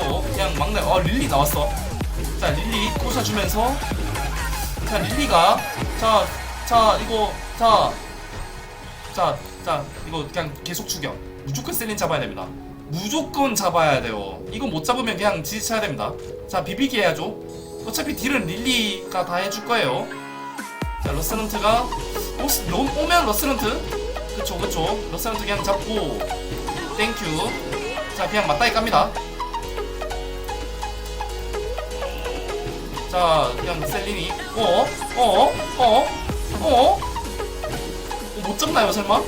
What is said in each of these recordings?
어 그냥 막내. 어 릴리 나왔어. 자 릴리 꽂아주면서. 자 릴리가. 자 자 이거. 자자자 자, 이거 그냥 계속 추격 무조건 셀린 잡아야 됩니다. 무조건 잡아야 돼요. 이거 못 잡으면 그냥 지지쳐야 됩니다. 자 비비기 해야죠. 어차피 딜은 릴리가 다 해줄 거예요. 자 러스런트가. 오면 러스런트. 그쵸 그쵸. 러스런트 그냥 잡고 땡큐 자 그냥 맞다이 깝니다. 자 그냥 셀린이. 어어 어 어 어 어. 어? 못 잡나요 설마?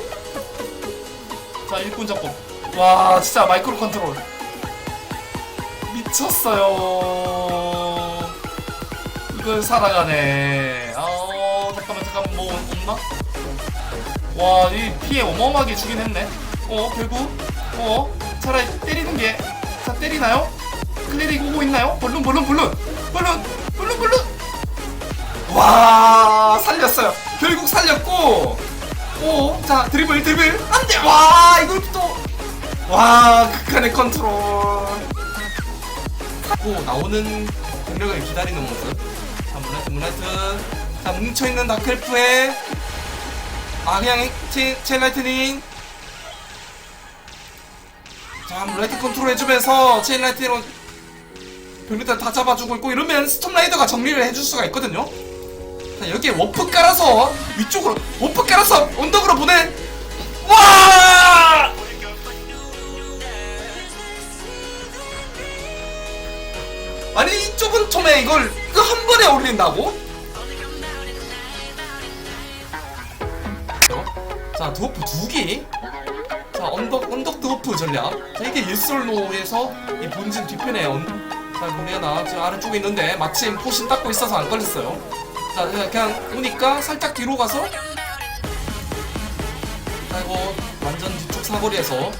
자 일꾼 잡고. 와 진짜 마이크로 컨트롤. 미쳤어요. 이걸 살아가네. 아 잠깐만 잠깐만. 뭐 없나? 와이 피해 어마어마하게 주긴 했네 어 결국 어 차라리 때리는 게자 때리나요? 클리릭 오고 있나요? 볼룬 볼룬 볼룬 볼룬 볼룬 볼룬 와 살렸어요 결국 살렸고 오자 드리블 드리블 안돼 와 이걸 또와 극한의 컨트롤 고 나오는 공격을 기다리는 모습 자 문라이트 문라이트 자 뭉쳐있는 다크엘프에 아 그냥 체, 체인 라이트닝 자 문라이트 컨트롤 해주면서 체인 라이트로 별미들 다 잡아주고 있고 이러면 스톰 라이더가 정리를 해줄 수가 있거든요. 자 여기에 워프 깔아서 위쪽으로 워프 깔아서 언덕으로 보내. 와! 아니 이 좁은 톰에 이걸 이거 한 번에 올린다고? 자 드워프 두 개 자 언덕 언덕 드워프 전략. 자 이게 일솔로에서 이 본진 뒤편에 언, 자 모리아나 지금 아래쪽에 있는데 마침 포신 닦고 있어서 안 걸렸어요. 자 그냥 오니까 살짝 뒤로 가서 아이고 완전 뒤쪽 사거리에서.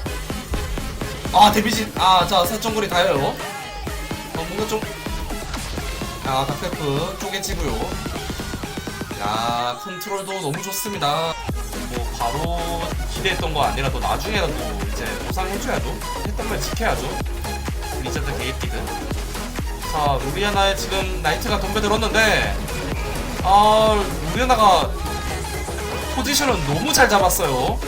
아 데미지 아자 살점거리 다요. 어 뭔가 좀 야, 닥페프 쪼개지고요. 야, 컨트롤도 너무 좋습니다. 뭐 바로 기대했던 거 아니라도 나중에라도 이제 보상해줘야죠. 했던 말 지켜야죠. 리자드 게이티드. 자, 루리아나의 지금 나이트가 덤벼들었는데, 아, 루리아나가 포지션은 너무 잘 잡았어요.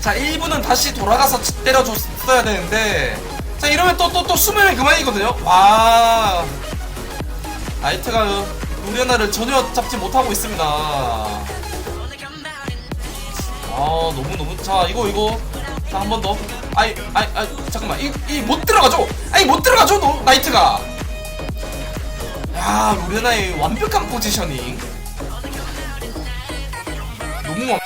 자, 1부는 다시 돌아가서 때려줬어야 되는데, 자, 이러면 또, 또, 또 숨으면 그만이거든요. 와. 나이트가 루리아나를 전혀 잡지 못하고 있습니다. 아 너무 너무 자 이거 이거 자 한 번 더. 아이 아이 아 잠깐만 이 이 못 들어가죠. 아이 못 들어가죠 너 나이트가. 야 루리아나의 완벽한 포지셔닝. 너무 완.